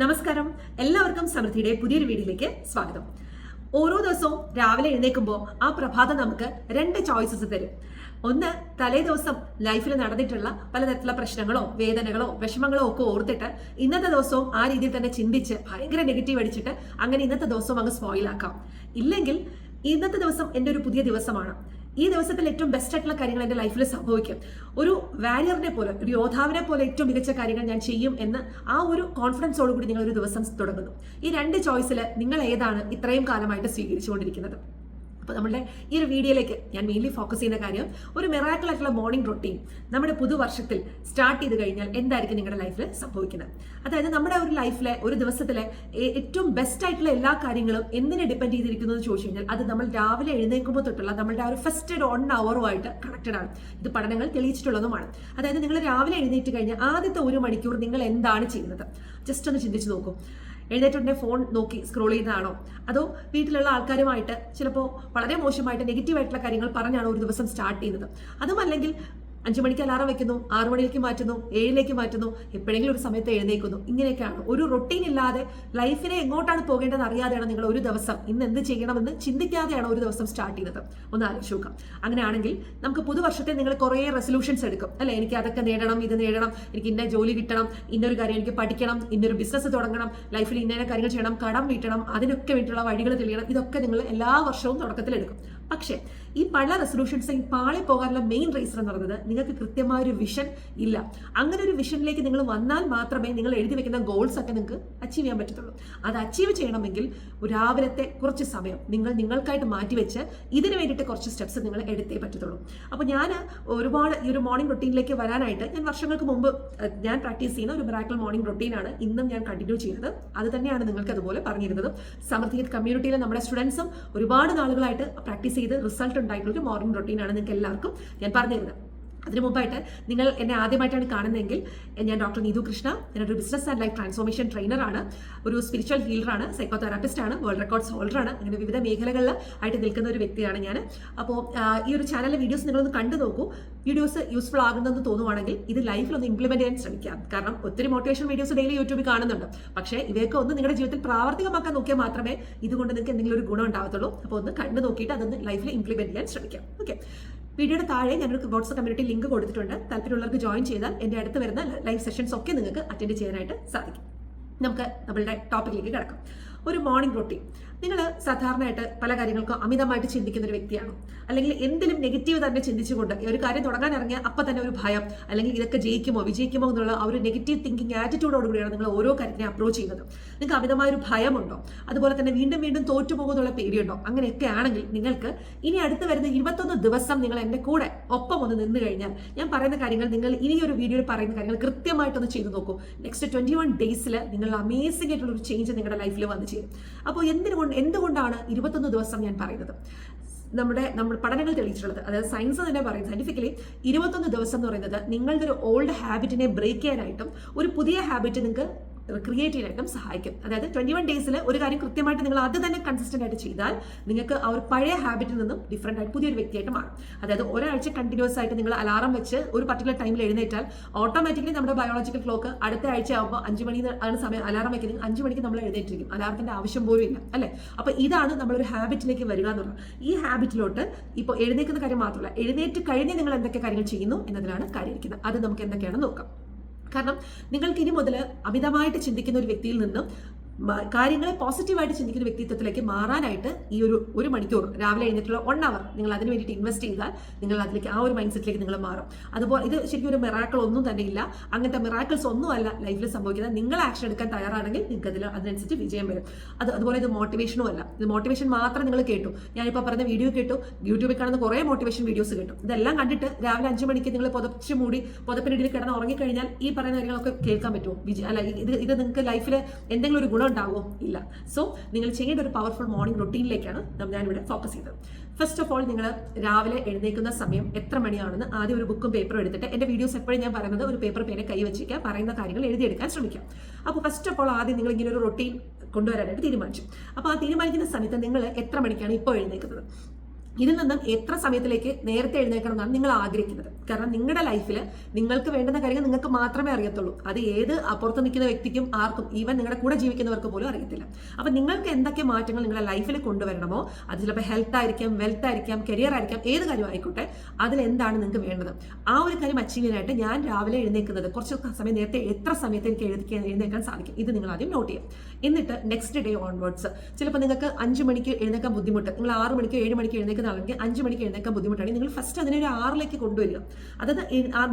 നമസ്കാരം. എല്ലാവർക്കും സമൃദ്ധിയുടെ പുതിയൊരു വീഡിയോയിലേക്ക് സ്വാഗതം. ഓരോ ദിവസവും രാവിലെ എഴുന്നേൽക്കുമ്പോൾ ആ പ്രഭാതം നമുക്ക് രണ്ട് ചോയ്സസ് തരും. ഒന്ന് തലേ ദിവസം ലൈഫിൽ നടന്നിട്ടുള്ള പലതരത്തിലുള്ള പ്രശ്നങ്ങളോ വേദനകളോ വിഷമങ്ങളോ ഒക്കെ ഓർത്തിട്ട് ഇന്നത്തെ ദിവസവും ആ രീതിയിൽ തന്നെ ചിന്തിച്ച് ഭയങ്കര നെഗറ്റീവ് അടിച്ചിട്ട് അങ്ങനെ ഇന്നത്തെ ദിവസവും അങ്ങ് സ്പോയിലാക്കാം ഇല്ലെങ്കിൽ ഇന്നത്തെ ദിവസം എന്റെ ഒരു പുതിയ ദിവസമാണ്. ഈ ദിവസത്തിൽ ഏറ്റവും ബെസ്റ്റ് ആയിട്ടുള്ള കാര്യങ്ങൾ എന്റെ ലൈഫിൽ സംഭവിക്കും. ഒരു വാരിയറിനെ പോലെ ഒരു യോദ്ധാവിനെ പോലെ ഏറ്റവും മികച്ച കാര്യങ്ങൾ ഞാൻ ചെയ്യും എന്ന് ആ ഒരു കോൺഫിഡൻസോടുകൂടി നിങ്ങൾ ഒരു ദിവസം തുടങ്ങുന്നു. ഈ രണ്ട് ചോയ്സിൽ നിങ്ങൾ ഏതാണ് ഇത്രയും കാലമായിട്ട് സ്വീകരിച്ചുകൊണ്ടിരിക്കുന്നത്? അപ്പോൾ നമ്മുടെ ഈ ഒരു വീഡിയോയിലേക്ക് ഞാൻ മെയിൻലി ഫോക്കസ് ചെയ്യുന്ന കാര്യം ഒരു മെറാക്കിൾ ആയിട്ടുള്ള മോർണിംഗ് റൊട്ടീൻ നമ്മുടെ പുതുവർഷത്തിൽ സ്റ്റാർട്ട് ചെയ്ത് കഴിഞ്ഞാൽ എന്തായിരിക്കും നിങ്ങളുടെ ലൈഫിൽ സംഭവിക്കുന്നത്? അതായത് നമ്മുടെ ഒരു ലൈഫിലെ ഒരു ദിവസത്തിലെ ഏറ്റവും ബെസ്റ്റ് ആയിട്ടുള്ള എല്ലാ കാര്യങ്ങളും എന്തിനെ ഡിപ്പെൻഡ് ചെയ്തിരിക്കുന്നു എന്ന് ചോദിച്ചു കഴിഞ്ഞാൽ അത് നമ്മൾ രാവിലെ എഴുന്നേൽക്കുമ്പോൾ തൊട്ടുള്ള നമ്മുടെ ആ ഒരു ഫസ്റ്റ് വൺ അവറുമായിട്ട് കണക്റ്റഡ് ആണ്. ഇത് പഠനങ്ങൾ തെളിയിച്ചിട്ടുള്ളതുമാണ്. അതായത് നിങ്ങൾ രാവിലെ എഴുന്നേറ്റ് കഴിഞ്ഞാൽ ആദ്യത്തെ ഒരു മണിക്കൂർ നിങ്ങൾ എന്താണ് ചെയ്യുന്നത്? ജസ്റ്റ് ഒന്ന് ചിന്തിച്ചു നോക്കൂ. എഴുന്നേറ്റുടനെ ഫോൺ നോക്കി സ്ക്രോൾ ചെയ്യുന്നതാണോ? അതോ വീട്ടിലുള്ള ആൾക്കാരുമായിട്ട് ചിലപ്പോൾ വളരെ മോശമായിട്ട് നെഗറ്റീവായിട്ടുള്ള കാര്യങ്ങൾ പറഞ്ഞാണ് ഒരു ദിവസം സ്റ്റാർട്ട് ചെയ്യുന്നത്. അതുമല്ലെങ്കിൽ അഞ്ചു മണിക്ക് അലാറം വെക്കുന്നു ആറു മണിയിലേക്ക് മാറ്റുന്നു ഏഴിലേക്ക് മാറ്റുന്നു എപ്പോഴെങ്കിലും ഒരു സമയത്ത് എഴുന്നേക്കുന്നു ഇങ്ങനെയൊക്കെയാണ്. ഒരു റൊട്ടീൻ ഇല്ലാതെ ലൈഫിനെ എങ്ങോട്ടാണ് പോകേണ്ടത് അറിയാതെയാണ് നിങ്ങൾ ഒരു ദിവസം ഇന്ന് എന്ത് ചെയ്യണമെന്ന് ചിന്തിക്കാതെയാണ് ഒരു ദിവസം സ്റ്റാർട്ട് ചെയ്തത് ഒന്ന് ആലോചിച്ച് നോക്കാം അങ്ങനെയാണെങ്കിൽ നമുക്ക് പുതുവർഷത്തെ നിങ്ങൾ കുറേ റെസൊല്യൂഷൻസ് എടുക്കും. അല്ലെ? എനിക്ക് അതൊക്കെ നേടണം ഇത് നേടണം എനിക്ക് ഇന്ന ജോലി കിട്ടണം ഇന്നൊരു കാര്യം എനിക്ക് പഠിക്കണം ഇന്നൊരു ബിസിനസ് തുടങ്ങണം ലൈഫിൽ ഇന്ന കാര്യങ്ങൾ ചെയ്യണം കടം വീട്ടണം അതിനൊക്കെ വേണ്ടിയിട്ടുള്ള വഴികൾ തെളിയണം. ഇതൊക്കെ നിങ്ങൾ എല്ലാ വർഷവും തുടക്കത്തിൽ എടുക്കും പക്ഷേ ഈ പല റെസൊല്യൂഷൻസും പാളി പോകാനുള്ള മെയിൻ റീസൺ എന്ന് പറയുന്നത് നിങ്ങൾക്ക് കൃത്യമായ ഒരു വിഷൻ ഇല്ല. അങ്ങനെ ഒരു വിഷനിലേക്ക് നിങ്ങൾ വന്നാൽ മാത്രമേ നിങ്ങൾ എഴുതി വെക്കുന്ന ഗോൾസ് ഒക്കെ നിങ്ങൾക്ക് അച്ചീവ് ചെയ്യാൻ പറ്റത്തുള്ളൂ. അത് അച്ചീവ് ചെയ്യണമെങ്കിൽ രാവിലത്തെ കുറച്ച് സമയം നിങ്ങൾ നിങ്ങൾക്കായിട്ട് മാറ്റിവെച്ച് ഇതിന് വേണ്ടിയിട്ട് കുറച്ച് സ്റ്റെപ്സ് നിങ്ങൾ എടുത്തേ പറ്റത്തുള്ളൂ. അപ്പോൾ ഞാൻ ഒരുപാട് ഈ ഒരു മോർണിംഗ് റൊട്ടീനിലേക്ക് വരാനായിട്ട് ഞാൻ വർഷങ്ങൾക്ക് മുമ്പ് ഞാൻ പ്രാക്ടീസ് ചെയ്യുന്ന ഒരു മിറാക്കിൾ മോർണിംഗ് റൊട്ടീനാണ് ഇന്നും ഞാൻ കണ്ടിന്യൂ ചെയ്യുന്നത്. അത് തന്നെയാണ് നിങ്ങൾക്ക് അതുപോലെ പറഞ്ഞിരുന്നത്. സമൃദ്ധി കമ്മ്യൂണിറ്റിയിലെ നമ്മുടെ സ്റ്റുഡൻസും ഒരുപാട് നാളുകളായിട്ട് പ്രാക്ടീസ് ചെയ്ത് റിസൾട്ട് ഉണ്ടായിട്ടുള്ള ഒരു മോർണിംഗ് റൊട്ടീനാണ് നിങ്ങൾക്ക് എല്ലാവർക്കും ഞാൻ പറഞ്ഞിരുന്നത് അതിനു മുമ്പായിട്ട് നിങ്ങൾ എന്നെ ആദ്യമായിട്ടാണ് കാണുന്നതെങ്കിൽ ഞാൻ ഡോക്ടർ നീതു കൃഷ്ണ ഞാനൊരു ബിസിനസ് ആൻഡ് ലൈഫ് ട്രാൻസ്ഫോർമേഷൻ ട്രെയിനറാണ് ഒരു സ്പിരിച്വൽ ഹീലറാണ് ആണ് വേൾഡ് റെക്കോർഡ്സ് ഹോൾഡറാണ് അങ്ങനെ വിവിധ മേഖലകളിൽ ആയിട്ട് നിൽക്കുന്ന ഒരു വ്യക്തിയാണ് ഞാൻ അപ്പോൾ ഈ ഒരു ചാനലിലെ വീഡിയോസ് നിങ്ങളൊന്ന് കണ്ടു നോക്കൂ. വീഡിയോസ് യൂസ്ഫുൾ ആകുന്നതെന്ന് തോന്നുവാണെങ്കിൽ ഇത് ലൈഫിൽ ഒന്ന് ഇംപ്ലിമെന്റ് ചെയ്യാൻ ശ്രമിക്കാം. കാരണം ഒത്തിരി മോട്ടിവേഷൻ വീഡിയോസ് ഡെയിലി യൂട്യൂബിൽ കാണുന്നുണ്ട്. പക്ഷേ ഇവയൊക്കെ ഒന്ന് നിങ്ങളുടെ ജീവിതത്തിൽ പ്രാവർത്തികമാക്കാൻ നോക്കിയാൽ മാത്രമേ ഇതുകൊണ്ട് നിങ്ങൾക്ക് എന്തെങ്കിലും ഒരു ഗുണം ഉണ്ടാകത്തുള്ളൂ അപ്പോൾ ഒന്ന് കണ്ടു നോക്കിയിട്ട് അതൊന്ന് ലൈഫിൽ ഇംപ്ലിമെന്റ് ചെയ്യാൻ ശ്രമിക്കാം. ഓക്കെ വീഡിയോയുടെ താഴെ ഞാനൊരു വാട്സ്ആപ്പ് കമ്മ്യൂണിറ്റി ലിങ്ക് കൊടുത്തിട്ടുണ്ട്. താല്പര്യമുള്ളവർക്ക് ജോയിൻ ചെയ്താൽ എന്റെ അടുത്ത് വരുന്ന ലൈവ് സെഷൻസ് ഒക്കെ നിങ്ങൾക്ക് അറ്റൻഡ് ചെയ്യാനായിട്ട് സാധിക്കും. നമുക്ക് നമ്മളുടെ ടോപ്പിക്കിലേക്ക് കിടക്കാം. ഒരു മോർണിംഗ് റൊട്ടീൻ നിങ്ങൾ സാധാരണയായിട്ട് പല കാര്യങ്ങൾക്കും അമിതമായിട്ട് ചിന്തിക്കുന്ന ഒരു വ്യക്തിയാണ്. അല്ലെങ്കിൽ എന്തിലും നെഗറ്റീവ് തന്നെ ചിന്തിച്ചുകൊണ്ട് ഒരു കാര്യം തുടങ്ങാൻ ഇറങ്ങിയ അപ്പം തന്നെ ഒരു ഭയം അല്ലെങ്കിൽ ഇതൊക്കെ ജയിക്കുമോ വിജയിക്കുമോ എന്നുള്ള ആ ഒരു നെഗറ്റീവ് തിങ്കിങ് ആറ്റിറ്റ്യൂഡോടുകൂടിയാണ് നിങ്ങൾ ഓരോ കാര്യത്തിനെ അപ്രോച്ച് ചെയ്യുന്നത്. നിങ്ങൾക്ക് അമിതമായ ഒരു ഭയമുണ്ടോ? അതുപോലെ തന്നെ വീണ്ടും വീണ്ടും തോറ്റുപോകുന്നുള്ള പേടിയുണ്ടോ? അങ്ങനെയൊക്കെ ആണെങ്കിൽ നിങ്ങൾക്ക് ഇനി അടുത്ത് വരുന്ന ഇരുപത്തൊന്ന് ദിവസം നിങ്ങൾ എന്റെ കൂടെ ഒപ്പം ഒന്ന് നിന്ന് കഴിഞ്ഞാൽ ഞാൻ പറയുന്ന കാര്യങ്ങൾ നിങ്ങൾ ഇനി ഒരു വീഡിയോയിൽ പറയുന്ന കാര്യങ്ങൾ കൃത്യമായിട്ടൊന്ന് ചെയ്തു നോക്കൂ. നെക്സ്റ്റ് ട്വന്റി വൺ ഡേയ്സിൽ നിങ്ങൾ അമേസിംഗ് ആയിട്ടുള്ള ഒരു ചേഞ്ച് നിങ്ങളുടെ ലൈഫിൽ വന്നു ചേരും അപ്പോൾ എന്തിനുകൊണ്ട് എന്തുകൊണ്ടാണ് ഇരുപത്തൊന്ന് ദിവസം ഞാൻ പറയുന്നത്? നമ്മുടെ നമ്മൾ പഠനങ്ങൾ തെളിയിച്ചിട്ടുള്ളത് അതായത് സയൻസ് തന്നെ പറയും സയന്റിഫിക്കലി ഇരുപത്തൊന്ന് ദിവസം എന്ന് പറയുന്നത് നിങ്ങളുടെ ഒരു ഓൾഡ് ഹാബിറ്റിനെ ബ്രേക്ക് ചെയ്യാനായിട്ടും ഒരു പുതിയ ഹാബിറ്റ് നിങ്ങൾക്ക് ക്രിയേറ്റ് ചെയ്യാനായിട്ടും സഹായിക്കും. അതായത് ട്വന്റി വൺ ഡേയ്സിൽ ഒരു കാര്യം കൃത്യമായിട്ട് നിങ്ങൾ അത് തന്നെ കൺസിസ്റ്റന്റ് ആയിട്ട് ചെയ്താൽ നിങ്ങൾക്ക് ആ ഒരു പഴയ ഹാബിറ്റിൽ നിന്നും ഡിഫറെന്റ് ആയിട്ട് പുതിയൊരു വ്യക്തിയായിട്ട് മാറും. അതായത് ഒരാഴ്ച കണ്ടിന്യൂസ് ആയിട്ട് നിങ്ങൾ അലാറം വെച്ച് ഒരു പർട്ടിക്കുലർ ടൈമിൽ എഴുന്നേറ്റാൽ ഓട്ടോമാറ്റിക്കലി നമ്മുടെ ബയോളജിക്കൽ ക്ലോക്ക് അടുത്ത ആഴ്ച ആകുമ്പോൾ അഞ്ച് മണി ആണ് സമയം അലാറം വയ്ക്കുന്നത് അഞ്ച് മണിക്ക് നമ്മൾ എഴുന്നേറ്റിരിക്കും. അലാറത്തിന്റെ ആവശ്യം പോലും ഇല്ല. അല്ലേ? അപ്പോൾ ഇതാണ് നമ്മളൊരു ഹാബിറ്റിലേക്ക് വരിക എന്ന് പറഞ്ഞാൽ. ഈ ഹാബിറ്റിലോട്ട് ഇപ്പോൾ എഴുന്നേക്കുന്ന കാര്യം മാത്രമല്ല. എഴുന്നേറ്റ് കഴിഞ്ഞ് നിങ്ങൾ എന്തൊക്കെ കാര്യങ്ങൾ ചെയ്യുന്നു എന്നതിലാണ് കാര്യം ഇരിക്കുന്നത് അത് നമുക്ക് എന്തൊക്കെയാണെന്ന് നോക്കാം. കാരണം നിങ്ങൾക്ക് ഇനി മുതൽ അമിതമായിട്ട് ചിന്തിക്കുന്ന ഒരു വ്യക്തിയിൽ നിന്നും കാര്യങ്ങളെ പോസിറ്റീവായിട്ട് ചിന്തിക്കുന്ന വ്യക്തിത്വത്തിലേക്ക് മാറാനായിട്ട് ഈ ഒരു ഒരു മണിക്കൂർ രാവിലെ എഴുന്നേറ്റുള്ള വൺ അവർ നിങ്ങൾ അതിന് വേണ്ടിയിട്ട് ഇൻവെസ്റ്റ് ചെയ്താൽ നിങ്ങൾ അതിലേക്ക് ആ ഒരു മൈൻഡ് സെറ്റിലേക്ക് നിങ്ങൾ മാറും. അതുപോലെ ഇത് ശരിക്കും ഒരു മിറാക്കൾ ഒന്നും തന്നെ ഇല്ല. അങ്ങനത്തെ മിറാക്കിൾസ് ഒന്നും അല്ല ലൈഫിൽ സംഭവിക്കുന്നത്. നിങ്ങൾ ആക്ഷൻ എടുക്കാൻ തയ്യാറാണെങ്കിൽ നിങ്ങൾക്ക് അതിൽ അതിനനുസരിച്ച് വിജയം വരും. അത് അതുപോലെ ഇത് മോട്ടിവേഷനും അല്ല. ഇത് മോട്ടിവേഷൻ മാത്രം നിങ്ങൾ കേട്ടു. ഞാനിപ്പോൾ പറഞ്ഞ വീഡിയോ കേട്ടു. യൂട്യൂബിൽ കാണുന്ന കുറേ മോട്ടിവേഷൻ വീഡിയോസ് കേട്ടു. ഇതെല്ലാം കണ്ടിട്ട് രാവിലെ അഞ്ച് മണിക്ക് നിങ്ങൾ പുതച്ച് മൂടി പുതപ്പിനിടയിൽ കിടന്ന് ഉറങ്ങിക്കഴിഞ്ഞാൽ ഈ പറയുന്ന കാര്യങ്ങളൊക്കെ കേൾക്കാൻ പറ്റുമോ? വിജയ അല്ല ഇത് ഇത് നിങ്ങൾക്ക് ലൈഫിൽ എന്തെങ്കിലും ഒരു ഗുണം ഉണ്ടാവുമോ ഇല്ല. സോ നിങ്ങൾ ചെയ്യേണ്ട ഒരു പവർഫുൾ മോർണിംഗ് റൊട്ടീനിലേക്കാണ് ഞാനിവിടെ ഫോക്കസ് ചെയ്തത്. ഫസ്റ്റ് ഓഫ് ഓൾ നിങ്ങൾ രാവിലെ എഴുന്നേൽക്കുന്ന സമയം എത്ര മണിയാണെന്ന് ആദ്യം ഒരു ബുക്കും പേപ്പറും എടുത്തിട്ട് എന്റെ വീഡിയോസ് എപ്പോഴും ഞാൻ പറയുന്നത് ഒരു പേപ്പർ പേനെ കൈ വെച്ചിരിക്കുക പറയുന്ന കാര്യങ്ങൾ എഴുതിയെടുക്കാൻ ശ്രമിക്കാം അപ്പോൾ ഫസ്റ്റ് ഓഫ് ഓൾ ആദ്യം നിങ്ങൾ ഇങ്ങനെ ഒരു റൊട്ടീൻ കൊണ്ടുവരാനായിട്ട് തീരുമാനിച്ചു. അപ്പോൾ ആ തീരുമാനിക്കുന്ന സമയത്ത് നിങ്ങൾ എത്ര മണിക്കാണ് ഇപ്പോൾ എഴുന്നേൽക്കുന്നത്? ഇതിൽ നിന്നും എത്ര സമയത്തിലേക്ക് നേരത്തെ എഴുന്നേക്കണം എന്നാണ് നിങ്ങൾ ആഗ്രഹിക്കുന്നത്. കാരണം നിങ്ങളുടെ ലൈഫിൽ നിങ്ങൾക്ക് വേണ്ടുന്ന കാര്യങ്ങൾ നിങ്ങൾക്ക് മാത്രമേ അറിയത്തുള്ളൂ. അത് ഏത് അപ്പുറത്ത് നിൽക്കുന്ന വ്യക്തിക്കും ആർക്കും ഈവൻ നിങ്ങളുടെ കൂടെ ജീവിക്കുന്നവർക്ക് പോലും അറിയത്തില്ല. അപ്പം നിങ്ങൾക്ക് എന്തൊക്കെ മാറ്റങ്ങൾ നിങ്ങളുടെ ലൈഫിൽ കൊണ്ടുവരണമോ അത് ചിലപ്പോൾ ഹെൽത്ത് ആയിരിക്കാം വെൽത്ത് ആയിരിക്കാം കരിയർ ആയിരിക്കാം ഏത് കാര്യം ആയിക്കോട്ടെ അതിൽ എന്താണ് നിങ്ങൾക്ക് വേണ്ടത്? ആ ഒരു കാര്യം അച്ചീവ് ചെയ്യാനായിട്ട് ഞാൻ രാവിലെ എഴുന്നേക്കുന്നത് കുറച്ച് സമയം നേരത്തെ എത്ര സമയത്ത് എനിക്ക് എഴുതി എഴുന്നേക്കാൻ സാധിക്കും. ഇത് നിങ്ങൾ ആദ്യം നോട്ട് ചെയ്യാം. എന്നിട്ട് നെക്സ്റ്റ് ഡേ ഓൺവേർഡ്സ് ചിലപ്പോൾ നിങ്ങൾക്ക് അഞ്ച് മണിക്ക് എഴുന്നേക്കാൻ ബുദ്ധിമുട്ട് നിങ്ങൾ ആറ് മണിക്ക് ഏഴ് മണിക്ക് എഴുന്നേൽക്കുന്ന ആളെങ്കിൽ അഞ്ച് മണിക്ക് എഴുന്നേക്കാൻ ബുദ്ധിമുട്ടാണെങ്കിൽ നിങ്ങൾ ഫസ്റ്റ് അതിനെ ഒരു ആറിലേക്ക് കൊണ്ടുവരിക. അതായത്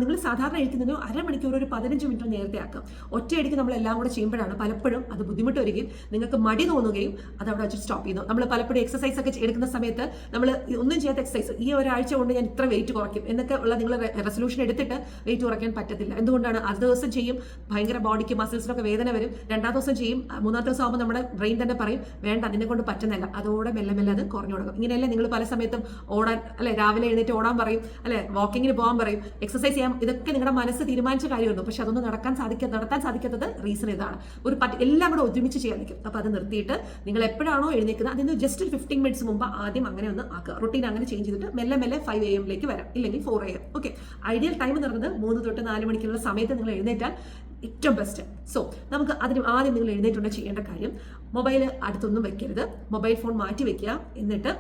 നിങ്ങൾ സാധാരണ എഴുതുന്നതിന് അരമണിക്കൂർ ഒരു പതിനഞ്ച് മിനിറ്റ് നേരത്തെ ആക്കാം ഒറ്റയടിക്ക് നമ്മൾ എല്ലാം കൂടെ ചെയ്യുമ്പോഴാണ് പലപ്പോഴും അത് ബുദ്ധിമുട്ട് വരികയും നിങ്ങൾക്ക് മടി തോന്നുകയും അത് അവിടെ വെച്ച് സ്റ്റോപ്പ് ചെയ്യുന്നു. നമ്മൾ പലപ്പോഴും എക്സസൈസ് ഒക്കെ എടുക്കുന്ന സമയത്ത് നമ്മൾ ഒന്നും ചെയ്യാത്ത എക്സസൈസ് ഈ ഒരാഴ്ച കൊണ്ട് ഞാൻ ഇത്ര വെയിറ്റ് കുറയ്ക്കും എന്നൊക്കെ ഉള്ള നിങ്ങൾ റെസൊല്യൂഷൻ എടുത്തിട്ട് വെയിറ്റ് കുറയ്ക്കാൻ പറ്റത്തില്ല. എന്തുകൊണ്ടാണ്? അത് ദിവസം ചെയ്യും ഭയങ്കര ബോഡിക്ക് മസിൽസിനൊക്കെ വേദന വരും രണ്ടാം ദിവസം ചെയ്യും മൂന്നാം ദിവസം ആകുമ്പോൾ നമ്മുടെ ബ്രെയിൻ തന്നെ പറയും വേണ്ട അതിനെ കൊണ്ട് പറ്റുന്നില്ല അതോടെ മെല്ലെ മെല്ലെ അത് കുറഞ്ഞു തുടങ്ങും. ഇങ്ങനെയല്ലേ നിങ്ങൾ പല സമയത്തും ഓടാൻ അല്ലെ രാവിലെ എഴുന്നേറ്റ് ഓടാൻ പറയും അല്ലെ വാക്കിങ്ങിന് പോകാൻ പറയും എക്സസൈസ് ചെയ്യാം ഇതൊക്കെ നിങ്ങളുടെ മനസ്സ് തീരുമാനിച്ച കാര്യമായിരുന്നു. പക്ഷെ അതൊന്നും നടക്കാൻ സാധിക്കാ നടത്താൻ സാധിക്കാത്തത് റീസൺ ഇതാണ്. ഒരു പറ്റ് എല്ലാം കൂടെ ഒരുമിച്ച് ചെയ്യാൻ നിൽക്കും. അപ്പോൾ അത് നിർത്തിയിട്ട് നിങ്ങൾ എപ്പോഴാണോ എഴുന്നേക്കുന്നത് അതിന് ജസ്റ്റ് ഒരു ഫിഫ്റ്റീൻ മിനിറ്റ്സ് മുമ്പ് ആദ്യം അങ്ങനെ ഒന്ന് ആക്കുക. റൊട്ടീൻ അങ്ങനെ ചേഞ്ച് ചെയ്തിട്ട് മെല്ലെ മെല്ലെ ഫൈവ് എ എമ്മിലേക്ക് വരാം. ഇല്ലെങ്കിൽ four A M okay ideal time എന്ന് പറയുന്നത് മൂന്ന് തൊട്ട് നാല് മണിക്കുള്ള സമയത്ത് നിങ്ങൾ എഴുന്നേറ്റാൽ ഏറ്റവും ബെസ്റ്റ് സോ നമുക്ക് അതിന് ആദ്യം നിങ്ങൾ എഴുന്നേറ്റുണ്ട് ചെയ്യേണ്ട കാര്യം മൊബൈൽ അടുത്തൊന്നും വെക്കരുത്. മൊബൈൽ ഫോൺ മാറ്റി വെക്കുക. എന്നിട്ട്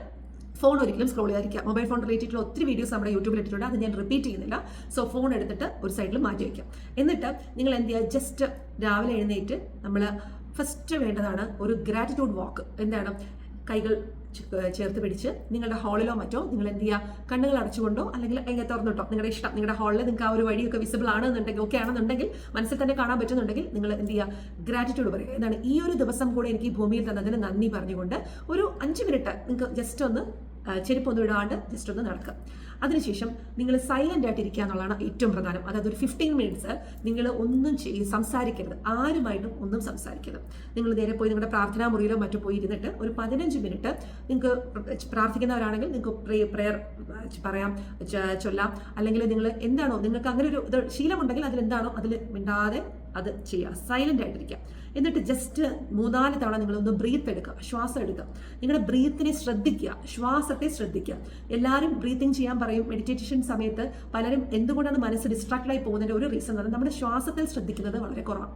ഫോൺ ഒരിക്കലും സ്ക്രോൾ ചെയ്യാതിരിക്കുക. മൊബൈൽ ഫോൺ റിലേറ്റഡായിട്ടുള്ള ഒത്തിരി വീഡിയോസ് നമ്മുടെ യൂട്യൂബിൽ ഇട്ടിട്ടുണ്ട്. അത് ഞാൻ റിപ്പീറ്റ് ചെയ്യുന്നില്ല. സോ ഫോൺ എടുത്തിട്ട് ഒരു സൈഡിൽ മാറ്റി വയ്ക്കുക എന്നിട്ട് നിങ്ങൾ എന്ത് ചെയ്യുക? ജസ്റ്റ് രാവിലെ എഴുന്നേറ്റ് നമ്മൾ ഫസ്റ്റ് വേണ്ടതാണ് ഒരു ഗ്രാറ്റിറ്റ്യൂഡ് വാക്ക് എന്താണ്? കൈകൾ ചേർത്ത് പിടിച്ച് നിങ്ങളുടെ ഹാളിലോ മറ്റോ നിങ്ങൾ എന്ത് ചെയ്യുക കണ്ണുകൾ അടച്ചുകൊണ്ടോ അല്ലെങ്കിൽ എങ്ങനെ തുറന്നിട്ടോ? നിങ്ങളുടെ ഇഷ്ടം നിങ്ങളുടെ ഹാളിൽ നിങ്ങൾക്ക് ആ ഒരു വഴിയൊക്കെ വിസിബിൾ ആണെന്നുണ്ടെങ്കിൽ ഓക്കെ ആണെന്നുണ്ടെങ്കിൽ മനസ്സിൽ തന്നെ കാണാൻ പറ്റുന്നുണ്ടെങ്കിൽ നിങ്ങൾ എന്ത് ചെയ്യുക ഗ്രാറ്റിറ്റ്യൂഡ് പറയുക എന്താണ് ഈ ഒരു ദിവസം കൂടെ എനിക്ക് ഈ ഭൂമിയിൽ തന്നതിന് നന്ദി പറഞ്ഞുകൊണ്ട് ഒരു അഞ്ച് മിനിറ്റ് നിങ്ങൾക്ക് ജസ്റ്റ് ഒന്ന് ചെരുപ്പൊന്നും ഇടാണ്ട് ജസ്റ്റ് ഒന്ന് നടക്കുക അതിനുശേഷം നിങ്ങൾ സൈലന്റ് ആയിട്ട് ഇരിക്കുക എന്നുള്ളതാണ് ഏറ്റവും പ്രധാനം. അതായത് ഒരു ഫിഫ്റ്റീൻ മിനിറ്റ്സ് നിങ്ങൾ ഒന്നും ചെയ്ത് സംസാരിക്കരുത്. ആരുമായിട്ടും ഒന്നും സംസാരിക്കരുത്. നിങ്ങൾ നേരെ പോയി നിങ്ങളുടെ പ്രാർത്ഥനാ മുറിയിലോ മറ്റോ പോയി ഇരുന്നിട്ട് ഒരു പതിനഞ്ച് മിനിറ്റ് നിങ്ങൾക്ക് പ്രാർത്ഥിക്കുന്നവരാണെങ്കിൽ നിങ്ങൾക്ക് പ്രെയർ പറയാം ചൊല്ലാം. അല്ലെങ്കിൽ നിങ്ങൾ എന്താണോ നിങ്ങൾക്ക് അങ്ങനെ ഒരു ശീലമുണ്ടെങ്കിൽ അതിൽ എന്താണോ അതിൽ മിണ്ടാതെ അത് ചെയ്യുക സൈലന്റ് ആയിട്ടിരിക്കുക എന്നിട്ട് ജസ്റ്റ് മൂന്നാൽ തവണ നിങ്ങളൊന്ന് ബ്രീത്ത് എടുക്കുക ശ്വാസം എടുക്കുക നിങ്ങളുടെ ബ്രീത്തിനെ ശ്രദ്ധിക്കുക ശ്വാസത്തെ ശ്രദ്ധിക്കുക എല്ലാവരും ബ്രീത്തിങ് ചെയ്യാൻ പറയും. മെഡിറ്റേഷൻ സമയത്ത് പലരും എന്തുകൊണ്ടാണ് മനസ്സ് ഡിസ്ട്രാക്റ്റഡ് ആയി പോകുന്നതിന്റെ ഒരു റീസൺ എന്ന് നമ്മുടെ ശ്വാസത്തിൽ ശ്രദ്ധിക്കുന്നത് വളരെ കുറവാണ്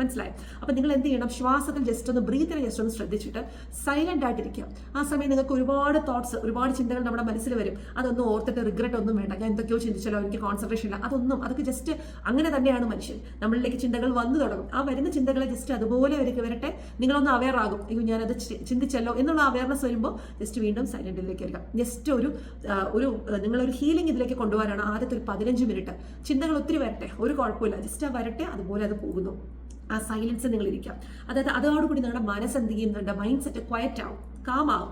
മനസ്സിലായി? അപ്പം നിങ്ങൾ എന്ത് ചെയ്യണം? ശ്വാസത്തിൽ ജസ്റ്റ് ഒന്ന് ബ്രീത്തിനെ ജസ്റ്റ് ഒന്ന് ശ്രദ്ധിച്ചിട്ട് സൈലന്റ് ആയിട്ടിരിക്കുക ആ സമയം നിങ്ങൾക്ക് ഒരുപാട് തോട്ട്സ് ഒരുപാട് ചിന്തകൾ നമ്മുടെ മനസ്സിൽ വരും. അതൊന്നും ഓർത്തിട്ട് റിഗ്രറ്റ് ഒന്നും വേണ്ട. ഞാൻ എന്തൊക്കെയോ ചിന്തിച്ചാലോ എനിക്ക് കോൺസെൻട്രേഷൻ ഇല്ല. അതൊന്നും അതൊക്കെ ജസ്റ്റ് അങ്ങനെ തന്നെയാണ് മനുഷ്യൻ. നമ്മളിലേക്ക് ചിന്തകൾ വന്നു തുടങ്ങും. ആ വരുന്ന ചിന്തകളെ ജസ്റ്റ് അതുപോലെ അവർക്ക് വരട്ടെ. നിങ്ങളൊന്ന് അവെയർ ആകും. അയ്യോ ഞാനത് ചിന്തിച്ചല്ലോ എന്നുള്ള അവയർനെസ് വരുമ്പോൾ ജസ്റ്റ് വീണ്ടും സൈലന്റിലേക്ക് വരിക. ജസ്റ്റ് ഒരു ഒരു നിങ്ങളൊരു ഹീലിംഗ് ഇതിലേക്ക് കൊണ്ടുപോകാനാണ് ആദ്യത്തെ ഒരു പതിനഞ്ച് മിനിറ്റ് ചിന്തകൾ ഒത്തിരി വരട്ടെ. ഒരു കുഴപ്പമില്ല. ജസ്റ്റ് ആ വരട്ടെ അതുപോലെ അത് പോകുന്നു. ആ സൈലൻസ് നിങ്ങൾ ഇരിക്കാം അതായത് അതോടുകൂടി നിങ്ങളുടെ മനസ്സ് എന്ത് ചെയ്യുന്നുണ്ട്? മൈൻഡ് സെറ്റ് ക്വയറ്റ് ആവും. കാം ആവും.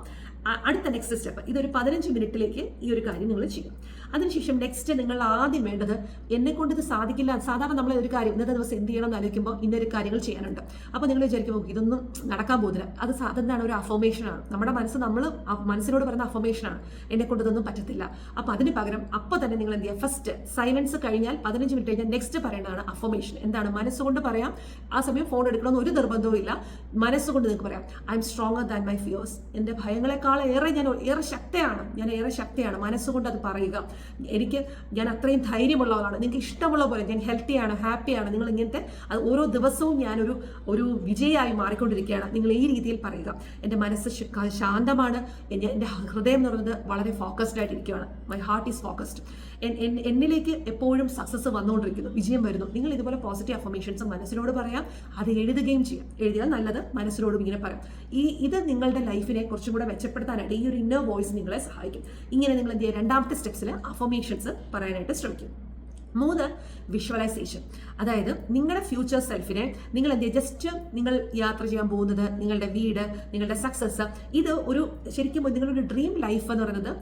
അടുത്ത നെക്സ്റ്റ് സ്റ്റെപ്പ് ഇതൊരു പതിനഞ്ച് മിനിറ്റിലേക്ക് ഈ ഒരു കാര്യം നിങ്ങൾ ചെയ്യും അതിനുശേഷം നെക്സ്റ്റ് നിങ്ങൾ ആദ്യം വേണ്ടത് എന്നെ കൊണ്ട് ഇത് സാധിക്കില്ല. സാധാരണ നമ്മൾ ഒരു കാര്യം ഇന്നത്തെ ദിവസം എന്ത് ചെയ്യണം എന്ന് ആലോചിക്കുമ്പോൾ ഇന്നൊരു കാര്യങ്ങൾ ചെയ്യാനുണ്ട്. അപ്പോൾ നിങ്ങൾ വിചാരിക്കുമ്പോൾ ഇതൊന്നും നടക്കാൻ പോകുന്നില്ല. അത് അതെന്താണ്? ഒരു അഫർമേഷനാണ് നമ്മുടെ മനസ്സ് നമ്മൾ മനസ്സിനോട് പറയുന്ന അഫോമേഷനാണ് എന്നെ കൊണ്ട് ഇതൊന്നും പറ്റത്തില്ല. അപ്പോൾ അതിന് പകരം അപ്പോൾ തന്നെ നിങ്ങൾ എന്ത് ചെയ്യുക? ഫസ്റ്റ് സൈലൻസ് കഴിഞ്ഞാൽ പതിനഞ്ച് മിനിറ്റ് കഴിഞ്ഞാൽ നെക്സ്റ്റ് പറയേണ്ടതാണ് അഫോമേഷൻ എന്താണ്? മനസ്സുകൊണ്ട് പറയാം. ആ സമയം ഫോൺ എടുക്കണമെന്ന് ഒരു നിർബന്ധവും ഇല്ല. മനസ്സുകൊണ്ട് നിങ്ങൾക്ക് പറയാം I'm stronger than my fears എന്റെ ഭയങ്ങളെക്കാൾ ഏറെ ഞാൻ ഏറെ ശക്തയാണ്. ഞാൻ ഏറെ ശക്തിയാണ്. മനസ്സുകൊണ്ട് അത് പറയുക. എനിക്ക് ഞാൻ അത്രയും ധൈര്യമുള്ളവളാണ്. നിങ്ങൾക്ക് ഇഷ്ടമുള്ള പോലെ ഞാൻ ഹെൽത്തിയാണ് ഹാപ്പിയാണ് നിങ്ങൾ ഇങ്ങനത്തെ അത് ഓരോ ദിവസവും ഞാനൊരു ഒരു വിജയമായി മാറിക്കൊണ്ടിരിക്കുകയാണ്. നിങ്ങൾ ഈ രീതിയിൽ പറയുക. എന്റെ മനസ്സ് ശാന്തമാണ്. എന്റെ ഹൃദയം എന്ന് പറയുന്നത് വളരെ ഫോക്കസ്ഡ് ആയിട്ടിരിക്കുകയാണ്. മൈ ഹാർട്ട് ഈസ് ഫോക്കസ്ഡ് എന്നിലേക്ക് എപ്പോഴും സക്സസ് വന്നുകൊണ്ടിരിക്കുന്നു. വിജയം വരുന്നു. നിങ്ങൾ ഇതുപോലെ പോസിറ്റീവ് അഫർമേഷൻസ് മനസ്സിനോട് പറയാം. അത് എഴുതുകയും ചെയ്യാം. എഴുതിയാൽ നല്ലത് മനസ്സിനോടും ഇങ്ങനെ പറയാം. ഈ ഇത് നിങ്ങളുടെ ലൈഫിനെ കുറച്ചും കൂടെ മെച്ചപ്പെടുത്താനായിട്ട് ഈ ഒരു ഇന്നർ വോയിസ് നിങ്ങളെ സഹായിക്കും. ഇങ്ങനെ നിങ്ങൾ എന്ത് ചെയ്യുക? രണ്ടാമത്തെ സ്റ്റെപ്സിൽ അഫർമേഷൻസ് പറയാനായിട്ട് ശ്രമിക്കും. മൂന്ന് വിഷ്വലൈസേഷൻ അതായത് നിങ്ങളുടെ ഫ്യൂച്ചർ സെൽഫിനെ നിങ്ങൾ എന്ത് ജസ്റ്റ് നിങ്ങൾ യാത്ര ചെയ്യാൻ പോകുന്നത് നിങ്ങളുടെ വീട് നിങ്ങളുടെ സക്സസ് ഇത് ഒരു ശരിക്കും നിങ്ങളുടെ ഡ്രീം ലൈഫ് എന്ന് പറയുന്നത്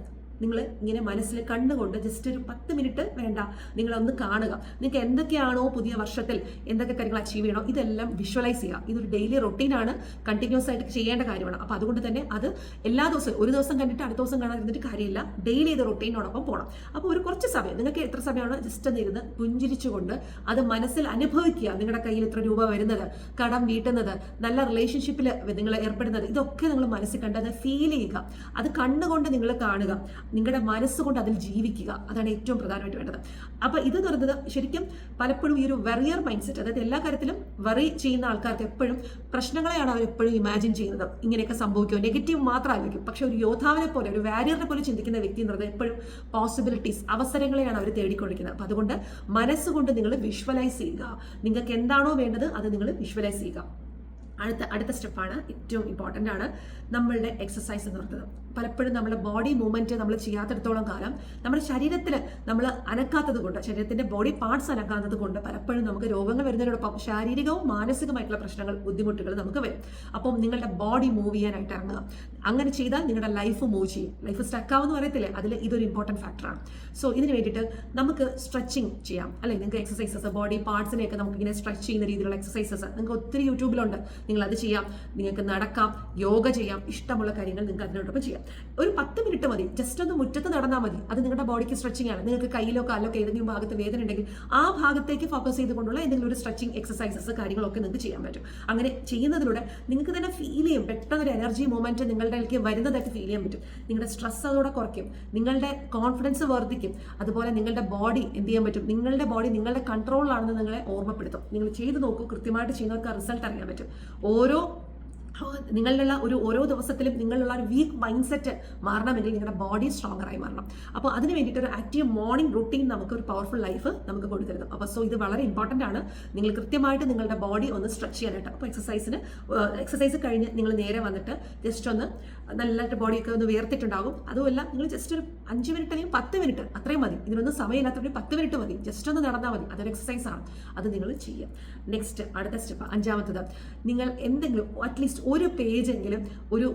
നിങ്ങൾ ഇങ്ങനെ മനസ്സിൽ കണ്ടുകൊണ്ട് ജസ്റ്റ് ഒരു പത്ത് മിനിറ്റ് വേണ്ട. നിങ്ങളൊന്ന് കാണുക. നിങ്ങൾക്ക് എന്തൊക്കെയാണോ പുതിയ വർഷത്തിൽ എന്തൊക്കെ കാര്യങ്ങൾ അച്ചീവ് ചെയ്യണോ ഇതെല്ലാം വിഷ്വലൈസ് ചെയ്യുക. ഇതൊരു ഡെയിലി റൊട്ടീനാണ് കണ്ടിന്യൂസ് ആയിട്ട് ചെയ്യേണ്ട കാര്യമാണ്. അപ്പോൾ അതുകൊണ്ട് തന്നെ അത് എല്ലാ ദിവസവും ഒരു ദിവസം കണ്ടിട്ട് അടുത്ത ദിവസം കാണാതിരുന്നിട്ട് കാര്യമില്ല. ഡെയിലി ഇത് റൊട്ടീനോടൊപ്പം പോകണം അപ്പോൾ ഒരു കുറച്ച് സമയം നിങ്ങൾക്ക് എത്ര സമയമാണ് ജസ്റ്റ് ഒന്ന് ഇരുന്ന് പുഞ്ചിരിച്ചുകൊണ്ട് അത് മനസ്സിൽ അനുഭവിക്കുക. നിങ്ങളുടെ കയ്യിൽ എത്ര രൂപ വരുന്നത് കടം വീട്ടുന്നത് നല്ല റിലേഷൻഷിപ്പിൽ നിങ്ങൾ ഏർപ്പെടുന്നത് ഇതൊക്കെ നിങ്ങൾ മനസ്സിൽ കണ്ടത് ഫീൽ ചെയ്യുക. അത് കണ്ണുകൊണ്ട് നിങ്ങൾ കാണുക. നിങ്ങളുടെ മനസ്സുകൊണ്ട് അതിൽ ജീവിക്കുക. അതാണ് ഏറ്റവും പ്രധാനമായിട്ട് വേണ്ടത്. അപ്പോൾ ഇത് എന്ന് പറയുന്നത് ശരിക്കും പലപ്പോഴും ഈ ഒരു വെറിയർ മൈൻഡ് സെറ്റ് അതായത് എല്ലാ കാര്യത്തിലും വെറി ചെയ്യുന്ന ആൾക്കാർക്ക് എപ്പോഴും പ്രശ്നങ്ങളെയാണ് അവർ എപ്പോഴും ഇമാജിൻ ചെയ്യുന്നത്. ഇങ്ങനെയൊക്കെ സംഭവിക്കുമോ? നെഗറ്റീവ് മാത്രം ആയിരിക്കും. പക്ഷെ ഒരു യോദ്ധാവിനെ പോലെ ഒരു വാരിയറിനെ പോലെ ചിന്തിക്കുന്ന വ്യക്തി എന്ന് പറയുന്നത് എപ്പോഴും പോസിബിലിറ്റീസ് അവസരങ്ങളെയാണ് അവർ തേടിക്കൊണ്ടിരിക്കുന്നത്. അപ്പോൾ അതുകൊണ്ട് മനസ്സുകൊണ്ട് നിങ്ങൾ വിഷ്വലൈസ് ചെയ്യുക. നിങ്ങൾക്ക് എന്താണോ വേണ്ടത് അത് നിങ്ങൾ വിഷ്വലൈസ് ചെയ്യുക. അടുത്ത അടുത്ത സ്റ്റെപ്പാണ് ഏറ്റവും ഇമ്പോർട്ടന്റ് ആണ് നമ്മളുടെ എക്സസൈസ് എന്ന് പറയുന്നത്. പലപ്പോഴും നമ്മുടെ ബോഡി മൂവ്മെന്റ് നമ്മൾ ചെയ്യാത്തിടത്തോളം കാലം നമ്മുടെ ശരീരത്തിൽ നമ്മൾ അനക്കാത്തത് കൊണ്ട് ശരീരത്തിന്റെ ബോഡി പാർട്സ് അനക്കാത്തത് കൊണ്ട് പലപ്പോഴും നമുക്ക് രോഗങ്ങൾ വരുന്നതിനോടൊപ്പം ശാരീരികവും മാനസികമായിട്ടുള്ള പ്രശ്നങ്ങൾ ബുദ്ധിമുട്ടുകൾ നമുക്ക് വരും. അപ്പം നിങ്ങളുടെ ബോഡി മൂവ് ചെയ്യാനായിട്ട് ഇറങ്ങുക. അങ്ങനെ ചെയ്താൽ നിങ്ങളുടെ ലൈഫ് മൂവ് ചെയ്യും. ലൈഫ് സ്റ്റക്കാവെന്ന് പറയത്തില്ലേ? അതിൽ ഇതൊരു ഇമ്പോർട്ടന്റ് ഫാക്ടറാണ് സോ ഇതിന് വേണ്ടിയിട്ട് നമുക്ക് സ്ട്രെച്ചിങ് ചെയ്യാം. അല്ലെങ്കിൽ നിങ്ങൾക്ക് എക്സസൈസസ് ബോഡി പാർട്സിനെയൊക്കെ നമുക്ക് ഇങ്ങനെ സ്ട്രെച്ച് ചെയ്യുന്ന രീതിയിലുള്ള എക്സസൈസസ് നിങ്ങൾക്ക് ഒത്തിരി യൂട്യൂബിലുണ്ട് നിങ്ങൾ അത് ചെയ്യാം. നിങ്ങൾക്ക് നടക്കാം യോഗ ചെയ്യാം ഇഷ്ടമുള്ള കാര്യങ്ങൾ നിങ്ങൾക്ക് അതിനോടൊപ്പം ചെയ്യാം. ഒരു പത്ത് മിനിറ്റ് മതി. ജസ്റ്റ് ഒന്ന് മുറ്റത്ത് നടന്നാൽ മതി. അത് നിങ്ങളുടെ ബോഡിക്ക് സ്ട്രെച്ചിങ് ആണ്. നിങ്ങൾക്ക് കയ്യിലോ കാലോ ഏതെങ്കിലും ഭാഗത്ത് വേദന ഉണ്ടെങ്കിൽ ആ ഭാഗത്തേക്ക് ഫോക്കസ് ചെയ്തുകൊണ്ടുള്ള എന്തെങ്കിലും ഒരു സ്ട്രെച്ചിങ് എക്സസൈസസ് കാര്യങ്ങളൊക്കെ നിങ്ങൾക്ക് ചെയ്യാൻ പറ്റും. അങ്ങനെ ചെയ്യുന്നതിലൂടെ നിങ്ങൾക്ക് തന്നെ ഫീൽ ചെയ്യും. പെട്ടെന്ന് ഒരു എനർജി മൂവ്മെന്റ് നിങ്ങളുടെ ഇടയ്ക്ക് വരുന്നതായിട്ട് ഫീൽ ചെയ്യാൻ പറ്റും. നിങ്ങളുടെ സ്ട്രെസ് അതോടെ കുറയ്ക്കും. നിങ്ങളുടെ കോൺഫിഡൻസ് വർദ്ധിക്കും. അതുപോലെ നിങ്ങളുടെ ബോഡി എന്ത് ചെയ്യാൻ പറ്റും? നിങ്ങളുടെ ബോഡി നിങ്ങളുടെ കൺട്രോളിലാണെന്ന് നിങ്ങളെ ഓർമ്മപ്പെടുത്തും. നിങ്ങൾ ചെയ്ത് നോക്കൂ. കൃത്യമായിട്ട് ചെയ്യുന്നവർക്ക് റിസൾട്ട് അറിയാൻ പറ്റും. ഓരോ നിങ്ങളിലുള്ള ഒരു ഓരോ ദിവസത്തിലും നിങ്ങളിലുള്ള ഒരു വീക്ക് മൈൻഡ് സെറ്റ് മാറണമെങ്കിൽ നിങ്ങളുടെ ബോഡി സ്ട്രോങ്ങർ ആയി മാറണം. അപ്പോൾ അതിന് വേണ്ടിയിട്ട് ഒരു ആക്റ്റീവ് മോർണിംഗ് റൂട്ടീൻ നമുക്ക് ഒരു പവർഫുൾ ലൈഫ് നമുക്ക് കൊടുത്തരുന്നു അപ്പോൾ സോ ഇത് വളരെ ഇമ്പോർട്ടന്റ് ആണ്. നിങ്ങൾ കൃത്യമായിട്ട് നിങ്ങളുടെ ബോഡി ഒന്ന് സ്ട്രെച്ച് ചെയ്യാനായിട്ട്. അപ്പോൾ എക്സസൈസിന് എക്സസൈസ് കഴിഞ്ഞ് നിങ്ങൾ നേരെ വന്നിട്ട് ജസ്റ്റ് ഒന്ന് നല്ലതായിട്ട് ബോഡിയൊക്കെ ഒന്ന് വേർത്തിട്ടുണ്ടാകും. അതുമല്ല നിങ്ങൾ ജസ്റ്റ് ഒരു അഞ്ച് മിനിറ്റ് അല്ലെങ്കിൽ പത്ത് മിനിറ്റ് അത്രയും മതി. ഇതിനൊന്നും സമയമില്ലാത്തവരെ പത്ത് മിനിറ്റ് മതി. ജസ്റ്റ് ഒന്ന് നടന്നാൽ മതി. അതൊരു എക്സസൈസ് ആണ്. അത് നിങ്ങൾ ചെയ്യുക. നെക്സ്റ്റ് അടുത്ത സ്റ്റെപ്പ് അഞ്ചാമത്തത്. നിങ്ങൾ എന്തെങ്കിലും അറ്റ്ലീസ്റ്റ് ഒരു പേജെങ്കിലും ഒരു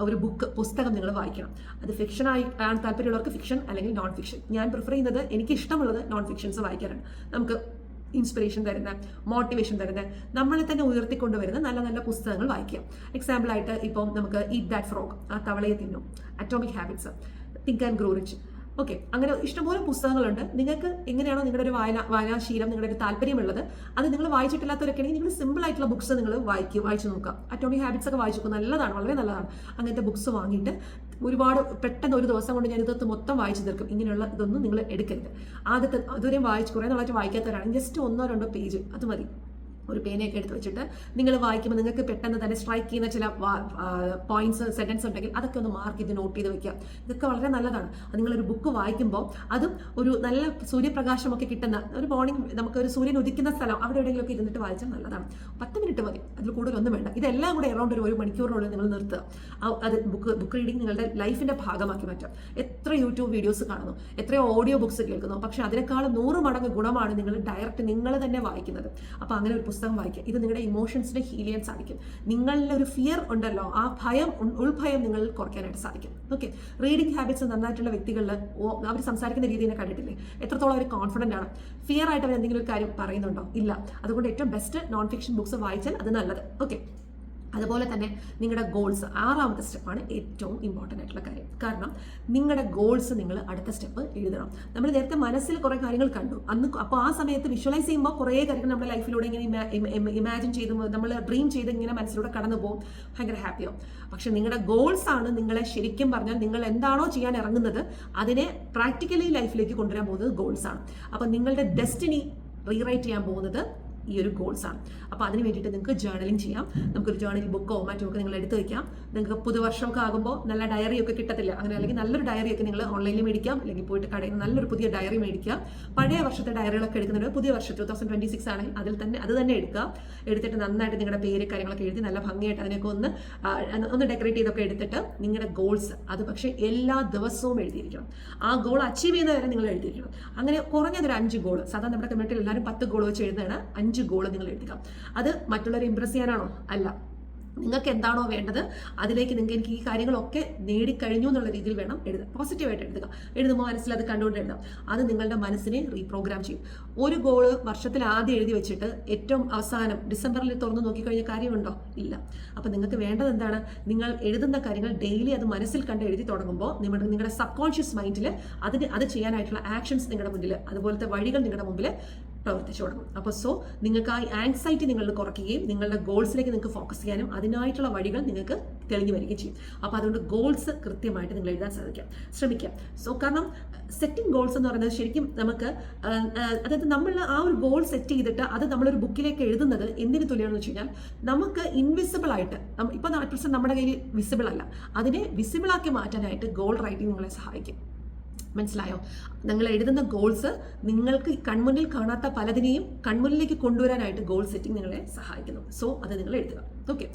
ഒരു ബുക്ക് പുസ്തകം നിങ്ങൾ വായിക്കണം. അത് ഫിക്ഷൻ ആയി താല്പര്യമുള്ളവർക്ക് ഫിക്ഷൻ അല്ലെങ്കിൽ നോൺ ഫിക്ഷൻ ഞാൻ പ്രിഫർ ചെയ്യുന്നത് എനിക്ക് ഇഷ്ടമുള്ളത് നോൺ ഫിക്ഷൻസ് വായിക്കാനാണ്. നമുക്ക് ഇൻസ്പിറേഷൻ തരുന്ന മോട്ടിവേഷൻ തരുന്ന നമ്മളെ തന്നെ ഉയർത്തിക്കൊണ്ടുവരുന്ന നല്ല നല്ല പുസ്തകങ്ങൾ വായിക്കുക. എക്സാമ്പിളായിട്ട് ഇപ്പം നമുക്ക് ഈറ്റ് ദാറ്റ് ഫ്രോഗ് ആ തവളയെ തിന്നും. Atomic habits think and grow rich okay അങ്ങനെ ഇഷ്ടംപോലെ പുസ്തകങ്ങളുണ്ട്. നിങ്ങൾക്ക് എങ്ങനെയാണോ നിങ്ങളുടെ ഒരു വായന വായനാശീലം നിങ്ങളുടെ ഒരു താല്പര്യമുള്ളത് അത് നിങ്ങൾ വായിച്ചിട്ടില്ലാത്തവരൊക്കെ ആണെങ്കിൽ നിങ്ങൾ സിമ്പിൾ ആയിട്ടുള്ള ബുക്സ് നിങ്ങൾ വായിക്കും വായിച്ചു നോക്കാം അറ്റോമിക് ഹാബിറ്റ്സ് ഒക്കെ വായിച്ചു നല്ലതാണ് വളരെ നല്ലതാണ്. അങ്ങനത്തെ ബുക്സ് വാങ്ങിയിട്ട് ഒരുപാട് പെട്ടെന്ന് ഒരു ദിവസം കൊണ്ട് ഞാൻ ഇതൊക്കെ മൊത്തം വായിച്ചു തീർക്കും. ഇങ്ങനെയുള്ള ഇതൊന്നും നിങ്ങൾ എടുക്കരുത്. ആദ്യത്തെ ഇതുവരെയും വായിച്ച് കുറേ നാളായിട്ട് വായിക്കാത്തവരാണെങ്കിൽ ജസ്റ്റ് ഒന്നോ രണ്ടോ പേജ് അത് മതി. ഒരു പേനയൊക്കെ എടുത്ത് വെച്ചിട്ട് നിങ്ങൾ വായിക്കുമ്പോൾ നിങ്ങൾക്ക് പെട്ടെന്ന് തന്നെ സ്ട്രൈക്ക് ചെയ്യുന്ന ചില പോയിന്റ്സ് സെന്റൻസ് ഉണ്ടെങ്കിൽ അതൊക്കെ ഒന്ന് മാർക്ക് ചെയ്ത് നോട്ട് ചെയ്ത് വെക്കുക. ഇതൊക്കെ വളരെ നല്ലതാണ്. നിങ്ങളൊരു ബുക്ക് വായിക്കുമ്പോൾ അതും ഒരു നല്ല സൂര്യപ്രകാശമൊക്കെ കിട്ടുന്ന ഒരു മോർണിംഗ് നമുക്ക് ഒരു സൂര്യൻ ഉദിക്കുന്ന സ്ഥലം അവിടെ എവിടെയെങ്കിലുമൊക്കെ ഇരുന്നിട്ട് വായിച്ചാൽ നല്ലതാണ്. പത്ത് മിനിറ്റ് മതി. അതിൽ കൂടുതലൊന്നും വേണ്ട. ഇതെല്ലാം കൂടെ അറൗണ്ട് ഒരു ഒരു മണിക്കൂറിനുള്ളിൽ നിങ്ങൾ നിർത്തുക. അത് ബുക്ക് ബുക്ക് റീഡിങ് നിങ്ങളുടെ ലൈഫിന്റെ ഭാഗമാക്കി മാറ്റുക. എത്ര യൂട്യൂബ് വീഡിയോസ് കാണുന്നു. എത്രയോ ഓഡിയോ ബുക്സ് കേൾക്കുന്നു. പക്ഷെ അതിനേക്കാൾ നൂറ് മടങ്ങ് ഗുണമാണ് നിങ്ങൾ ഡയറക്റ്റ് നിങ്ങൾ തന്നെ വായിക്കുന്നത്. അപ്പോൾ അങ്ങനെ ഒരു പുസ്തകം വായിക്കുക. ഇത് നിങ്ങളുടെ ഇമോഷൻസിനെ ഹീൽ ചെയ്യാൻ സാധിക്കും. നിങ്ങളിൽ ഒരു ഫിയർ ഉണ്ടല്ലോ ആ ഭയം ഉൾ- ഉൾഭയം നിങ്ങൾ കുറയ്ക്കാനായിട്ട് സാധിക്കും. ഓക്കെ റീഡിംഗ് ഹാബിറ്റ്സ് നന്നായിട്ടുള്ള വ്യക്തികളിൽ അവർ സംസാരിക്കുന്ന രീതി തന്നെ കണ്ടിട്ടില്ലേ? എത്രത്തോളം അവർ കോൺഫിഡന്റ് ആണ്. ഫിയർ ആയിട്ട് അവർ എന്തെങ്കിലും ഒരു കാര്യം പറയുന്നുണ്ടോ? ഇല്ല. അതുകൊണ്ട് ഏറ്റവും ബെസ്റ്റ് നോൺ ഫിക്ഷൻ ബുക്സ് വായിച്ചാൽ അത് നല്ലത്. ഓക്കെ അതുപോലെ തന്നെ നിങ്ങളുടെ ഗോൾസ് ആറാമത്തെ സ്റ്റെപ്പാണ് ഏറ്റവും ഇമ്പോർട്ടന്റ് ആയിട്ടുള്ള കാര്യം. കാരണം നിങ്ങളുടെ ഗോൾസ് നിങ്ങൾ അടുത്ത സ്റ്റെപ്പ് എഴുതണം. നമ്മൾ നേരത്തെ മനസ്സിൽ കുറേ കാര്യങ്ങൾ കണ്ടു. അന്ന് അപ്പോൾ ആ സമയത്ത് വിഷ്വലൈസ് ചെയ്യുമ്പോൾ കുറേ കാര്യങ്ങൾ നമ്മുടെ ലൈഫിലൂടെ ഇങ്ങനെ ഇമാജിൻ ചെയ്ത് നമ്മൾ ഡ്രീം ചെയ്ത് ഇങ്ങനെ മനസ്സിലൂടെ കടന്നു പോകും. ഭയങ്കര ഹാപ്പിയാവും പക്ഷെ നിങ്ങളുടെ ഗോൾസ് ആണ് നിങ്ങളെ ശരിക്കും പറഞ്ഞാൽ നിങ്ങൾ എന്താണോ ചെയ്യാൻ ഇറങ്ങുന്നത് അതിനെ പ്രാക്ടിക്കലി ലൈഫിലേക്ക് കൊണ്ടുവരാൻ പോകുന്നത് ഗോൾസ് ആണ്. അപ്പോൾ നിങ്ങളുടെ ഡെസ്റ്റിനി റീറൈറ്റ് ചെയ്യാൻ പോകുന്നത് ഈ ഒരു ഗോൾസ് ആണ്. അപ്പോൾ അതിന് വേണ്ടിയിട്ട് നിങ്ങൾക്ക് ജേർണലിംഗ് ചെയ്യാം. നമുക്കൊരു ജേർണൽ ബുക്കോ മറ്റോ ഒക്കെ നിങ്ങൾ എടുത്ത് വയ്ക്കാം നിങ്ങൾക്ക് പുതുവർഷമൊക്കെ ആകുമ്പോൾ നല്ല ഡയറി ഒക്കെ കിട്ടത്തില്ല. അങ്ങനെ അല്ലെങ്കിൽ നല്ലൊരു ഡയറി ഒക്കെ നിങ്ങൾ ഓൺലൈനിൽ മേടിക്കാം. അല്ലെങ്കിൽ പോയിട്ട് കടയിൽ നല്ലൊരു പുതിയ ഡയറി മേടിക്കാം. പഴയ വർഷത്തെ ഡയറികളൊക്കെ എടുക്കുന്നുണ്ട് പുതിയ വർഷം ടു തൗസൻഡ് ട്വന്റി സിക്സ് ആണെങ്കിൽ അതിൽ തന്നെ അത് തന്നെ എടുക്കുക. എടുത്തിട്ട് നന്നായിട്ട് നിങ്ങളുടെ പേര് കാര്യങ്ങളൊക്കെ എഴുതി നല്ല ഭംഗിയായിട്ട് അതിനൊക്കെ ഒന്ന് ഒന്ന് ഡെക്കറേറ്റ് ചെയ്തൊക്കെ എടുത്തിട്ട് നിങ്ങളുടെ ഗോൾസ് അത് പക്ഷേ എല്ലാ ദിവസവും എഴുതിയിരിക്കണം. ആ ഗോൾ അച്ചീവ് ചെയ്യുന്നവരെ നിങ്ങൾ എഴുതിയിരിക്കണം. അങ്ങനെ കുറഞ്ഞതൊരു അഞ്ച് ഗോൾ സാധാരണ നമ്മുടെ കമ്മ്യൂണിറ്റിയിൽ എല്ലാവരും പത്ത് ഗോൾ വെച്ച് എഴുതുകയാണ് അഞ്ച് ഗോൾ നിങ്ങൾ എഴുതുക. അത് മറ്റുള്ളവരെ ഇമ്പ്രസ് ചെയ്യാനാണോ? അല്ല. നിങ്ങൾക്ക് എന്താണോ വേണ്ടത് അതിലേക്ക് നിങ്ങൾക്ക് എനിക്ക് ഈ കാര്യങ്ങളൊക്കെ നേടിക്കഴിഞ്ഞു എന്നുള്ള രീതിയിൽ വേണം എഴുതുക പോസിറ്റീവായിട്ട് എഴുതുക. എഴുതുമ്പോൾ മനസ്സിൽ അത് കണ്ടുകൊണ്ട് എഴുതാം. അത് നിങ്ങളുടെ മനസ്സിനെ റീപ്രോഗ്രാം ചെയ്യും. ഒരു ഗോൾ വർഷത്തിൽ ആദ്യം എഴുതി വെച്ചിട്ട് ഏറ്റവും അവസാനം ഡിസംബറിൽ തുറന്നു നോക്കിക്കഴിഞ്ഞ കാര്യമുണ്ടോ? ഇല്ല. അപ്പം നിങ്ങൾക്ക് വേണ്ടത് എന്താണ്? നിങ്ങൾ എഴുതുന്ന കാര്യങ്ങൾ ഡെയിലി അത് മനസ്സിൽ കണ്ട് എഴുതി തുടങ്ങുമ്പോൾ നിങ്ങളുടെ നിങ്ങളുടെ സബ് കോൺഷ്യസ് മൈൻഡിൽ അതിന് അത് ചെയ്യാനായിട്ടുള്ള ആക്ഷൻസ് നിങ്ങളുടെ മുന്നിൽ അതുപോലത്തെ വഴികൾ നിങ്ങളുടെ മുമ്പിൽ പ്രവർത്തിച്ചു തുടങ്ങും അപ്പോൾ സോ നിങ്ങൾക്ക് ആ ആങ്സൈറ്റി നിങ്ങൾ കുറയ്ക്കുകയും നിങ്ങളുടെ ഗോൾസിലേക്ക് നിങ്ങൾക്ക് ഫോക്കസ് ചെയ്യാനും അതിനായിട്ടുള്ള വഴികൾ നിങ്ങൾക്ക് തെളിഞ്ഞു വരികയും ചെയ്യും. അപ്പോൾ അതുകൊണ്ട് ഗോൾസ് കൃത്യമായിട്ട് നിങ്ങൾ എഴുതാൻ സാധിക്കാം. ശ്രമിക്കാം. സോ കാരണം സെറ്റിംഗ് ഗോൾസ് എന്ന് പറയുന്നത് ശരിക്കും നമുക്ക് അതായത് നമ്മൾ ആ ഒരു ഗോൾ സെറ്റ് ചെയ്തിട്ട് അത് നമ്മളൊരു ബുക്കിലേക്ക് എഴുതുന്നത് എന്തിന് തുല്യമാണെന്ന് വെച്ച് കഴിഞ്ഞാൽ നമുക്ക് ഇൻവിസിബിൾ ആയിട്ട് ഇപ്പോൾ പ്രസന്റ് നമ്മുടെ കയ്യിൽ വിസിബിൾ അല്ല. അതിനെ വിസിബിൾ ആക്കി മാറ്റാനായിട്ട് ഗോൾ റൈറ്റിംഗ് നമ്മളെ സഹായിക്കും. മനസ്സിലായോ? നിങ്ങൾ എഴുതുന്ന ഗോൾസ് നിങ്ങൾക്ക് കൺമുന്നിൽ കാണാത്ത പലതിനെയും കൺമുന്നിലേക്ക് കൊണ്ടുവരാനായിട്ട് ഗോൾ സെറ്റിംഗ് നിങ്ങളെ സഹായിക്കുന്നു. സോ അത് നിങ്ങൾ എഴുതുക. ഓക്കെ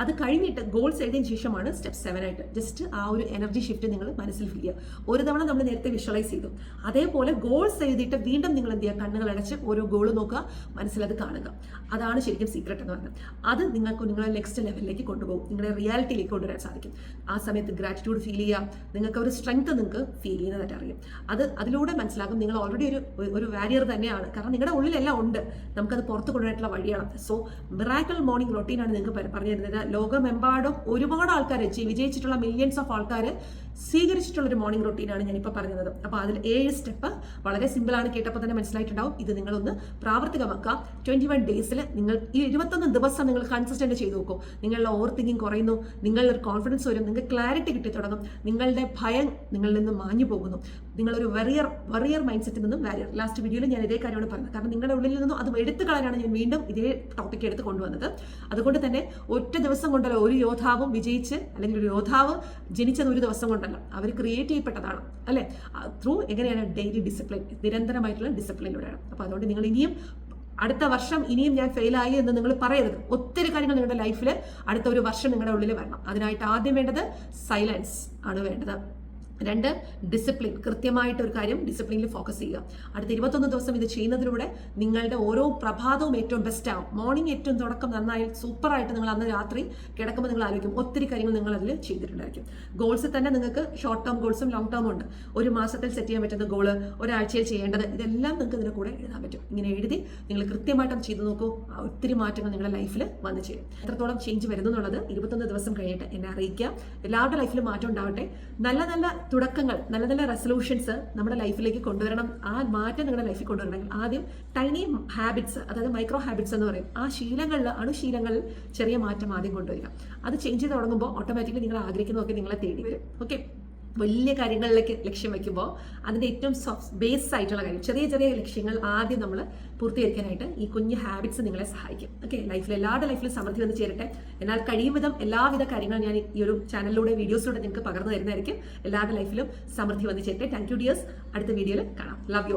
അത് കഴിഞ്ഞിട്ട് ഗോൾസ് എഴുതിയതിന് ശേഷമാണ് സ്റ്റെപ്പ് സെവൻ ആയിട്ട് ജസ്റ്റ് ആ ഒരു എനർജി ഷിഫ്റ്റ് നിങ്ങൾ മനസ്സിൽ ഫീൽ ചെയ്യുക. ഒരു തവണ നമ്മൾ നേരത്തെ വിഷ്വലൈസ് ചെയ്തു. അതേപോലെ ഗോൾസ് എഴുതിയിട്ട് വീണ്ടും നിങ്ങൾ എന്ത് ചെയ്യുക? കണ്ണുകൾ അടച്ച് ഓരോ ഗോൾ നോക്കുക. മനസ്സിലത് കാണുക. അതാണ് ശരിക്കും സീക്രട്ട് എന്ന് പറയുന്നത്. അത് നിങ്ങൾക്ക് നിങ്ങളെ നെക്സ്റ്റ് ലെവലിലേക്ക് കൊണ്ടുപോകും. നിങ്ങളുടെ റിയാലിറ്റിയിലേക്ക് കൊണ്ടുവരാൻ സാധിക്കും. ആ സമയത്ത് ഗ്രാറ്റിറ്റ്യൂഡ് ഫീൽ ചെയ്യുക. നിങ്ങൾക്ക് ഒരു സ്ട്രെങ്ത് നിങ്ങൾക്ക് ഫീൽ ചെയ്യുന്നതായിട്ട് അറിയും. അത് അതിലൂടെ മനസ്സിലാകും. നിങ്ങൾ ഓൾറെഡി ഒരു ഒരു വാരിയർ തന്നെയാണ്. കാരണം നിങ്ങളുടെ ഉള്ളിലെല്ലാം ഉണ്ട്. നമുക്കത് പുറത്ത് കൊണ്ടുവരാനുള്ള വഴിയാണ്. സോ മിറാക്കൽ മോർണിംഗ് റൊട്ടീനാണ് നിങ്ങൾക്ക് പറഞ്ഞു തരുന്നത് ലോകമെമ്പാടും ഒരുപാട് ആൾക്കാർ വിജയിച്ചിട്ടുള്ള മില്യൺസ് ഓഫ് ആൾക്കാർ സ്വീകരിച്ചിട്ടുള്ള ഒരു മോർണിംഗ് റൊട്ടീനാണ് ഞാനിപ്പോൾ പറഞ്ഞത്. അപ്പോൾ അതിൽ ഏഴ് സ്റ്റെപ്പ് വളരെ സിമ്പിളാണ് കേട്ടപ്പോൾ തന്നെ മനസ്സിലായിട്ടുണ്ടാവും. ഇത് നിങ്ങളൊന്ന് പ്രാവർത്തികമാക്കാം ട്വന്റി വൺ ഡേയ്സിൽ നിങ്ങൾ ഈ ഇരുപത്തൊന്ന് ദിവസം നിങ്ങൾ കൺസിസ്റ്റന്റ് ചെയ്ത് നോക്കും. നിങ്ങളുടെ ഓവർ തിങ്കിങ് കുറയുന്നു. നിങ്ങളുടെ കോൺഫിഡൻസ് വരും. നിങ്ങൾക്ക് ക്ലാരിറ്റി കിട്ടി തുടങ്ങും. നിങ്ങളുടെ ഭയം നിങ്ങളിൽ നിന്ന് മാഞ്ഞു പോകുന്നു. നിങ്ങളൊരു വെറിയർ വെറിയർ മൈൻഡ് സെറ്റിൽ നിന്നും വാരിയർ ലാസ്റ്റ് വീഡിയോയിൽ ഞാൻ ഇതേ കാര്യമാണ് പറഞ്ഞത്. കാരണം നിങ്ങളുടെ ഉള്ളിൽ നിന്നും അത് എടുത്തു കളയാനാണ് ഞാൻ വീണ്ടും ഇതേ ടോപ്പിക് എടുത്ത് കൊണ്ടുവന്നത്. അതുകൊണ്ട് തന്നെ ഒറ്റ ദിവസം കൊണ്ടല്ല ഒരു യോദ്ധാവും വിജയിച്ച് അല്ലെങ്കിൽ ഒരു യോദ്ധാവ് ജനിച്ചത് ഒരു ദിവസം കൊണ്ടല്ല അവർ ക്രിയേറ്റ് ചെയ്യപ്പെട്ടതാണ് അല്ലേ? ത്രൂ എങ്ങനെയാണ്? ഡെയിലി ഡിസിപ്ലിൻ നിരന്തരമായിട്ടുള്ള ഡിസിപ്ലിനിലൂടെയാണ് അപ്പോൾ അതുകൊണ്ട് നിങ്ങൾ ഇനിയും അടുത്ത വർഷം ഇനിയും ഞാൻ ഫെയിലായി എന്ന് നിങ്ങൾ പറയരുത്. ഒത്തിരി കാര്യങ്ങൾ നിങ്ങളുടെ ലൈഫിൽ അടുത്ത ഒരു വർഷം നിങ്ങളുടെ ഉള്ളിൽ വരണം. അതിനായിട്ട് ആദ്യം വേണ്ടത് സൈലൻസ് ആണ് വേണ്ടത്. രണ്ട് ഡിസിപ്ലിൻ കൃത്യമായിട്ട് ഒരു കാര്യം ഡിസിപ്ലിനിൽ ഫോക്കസ് ചെയ്യുക. അടുത്ത ഇരുപത്തൊന്ന് ദിവസം ഇത് ചെയ്യുന്നതിലൂടെ നിങ്ങളുടെ ഓരോ പ്രഭാതവും ഏറ്റവും ബെസ്റ്റ് ആവും. മോർണിംഗ് ഏറ്റവും തുടക്കം നന്നായി സൂപ്പറായിട്ട് നിങ്ങൾ അന്ന് രാത്രി കിടക്കുമ്പോൾ നിങ്ങൾ ആലോചിക്കും. ഒത്തിരി കാര്യങ്ങൾ നിങ്ങൾ അതിൽ ചെയ്തിട്ടുണ്ടായിരിക്കും. ഗോൾസ് തന്നെ നിങ്ങൾക്ക് ഷോർട്ട് ടേം ഗോൾസും ലോങ് ടേം ഉണ്ട്. ഒരു മാസത്തിൽ സെറ്റ് ചെയ്യാൻ പറ്റുന്ന ഗോൾ ഒരാഴ്ചയിൽ ചെയ്യേണ്ടത് ഇതെല്ലാം നിങ്ങൾക്ക് ഇതിന്റെ കൂടെ എഴുതാൻ പറ്റും. ഇങ്ങനെ എഴുതി നിങ്ങൾ കൃത്യമായിട്ട് ചെയ്തു നോക്കൂ. ഒത്തിരി മാറ്റങ്ങൾ നിങ്ങളുടെ ലൈഫിൽ വന്നു ചെയ്യും എത്രത്തോളം ചേഞ്ച് വരുന്നുള്ളത് ഇരുപത്തൊന്ന് ദിവസം കഴിഞ്ഞിട്ട് എന്നെ അറിയിക്കാം എല്ലാവരുടെ ലൈഫിലും മാറ്റം ഉണ്ടാവട്ടെ. നല്ല നല്ല തുടക്കങ്ങൾ നല്ല നല്ല റെസൊല്യൂഷൻസ് നമ്മുടെ ലൈഫിലേക്ക് കൊണ്ടുവരണം. ആ മാറ്റം നിങ്ങളുടെ ലൈഫിൽ കൊണ്ടുവരണമെങ്കിൽ ആദ്യം ടൈനി ഹാബിറ്റ്സ് അതായത് മൈക്രോ ഹാബിറ്റ്സ് എന്ന് പറയും. ആ ശീലങ്ങളിൽ അണുശീലങ്ങളിൽ ചെറിയ മാറ്റം ആദ്യം കൊണ്ടുവരിക. അത് ചേഞ്ച് ചെയ്ത് തുടങ്ങുമ്പോൾ ഓട്ടോമാറ്റിക്കലി നിങ്ങൾ ആഗ്രഹിക്കുന്നതൊക്കെ നിങ്ങളെ തേടി വരും. ഓക്കെ വലിയ കാര്യങ്ങളിലേക്ക് ലക്ഷ്യം വയ്ക്കുമ്പോൾ അതിന്റെ ഏറ്റവും സോഫ്റ്റ് ബേസ് ആയിട്ടുള്ള കാര്യം ചെറിയ ചെറിയ ലക്ഷ്യങ്ങൾ ആദ്യം നമ്മൾ പൂർത്തീകരിക്കാനായിട്ട് ഈ കുഞ്ഞ് ഹാബിറ്റ്സ് നിങ്ങളെ സഹായിക്കും. ഓക്കെ ലൈഫിൽ എല്ലാവരുടെ ലൈഫിലും സമൃദ്ധി വന്ന് ചേരട്ടെ. എന്നാൽ കഴിയും വിധം എല്ലാവിധ കാര്യങ്ങളും ഞാൻ ഈ ഒരു ചാനലിലൂടെ വീഡിയോസിലൂടെ നിങ്ങൾക്ക് പകർന്നു തരുന്നതായിരിക്കും. എല്ലാവരുടെ ലൈഫിലും സമൃദ്ധി വന്ന് ചേരട്ടെ. താങ്ക് യു ഡിയേഴ്സ് അടുത്ത വീഡിയോയിൽ കാണാം. Love you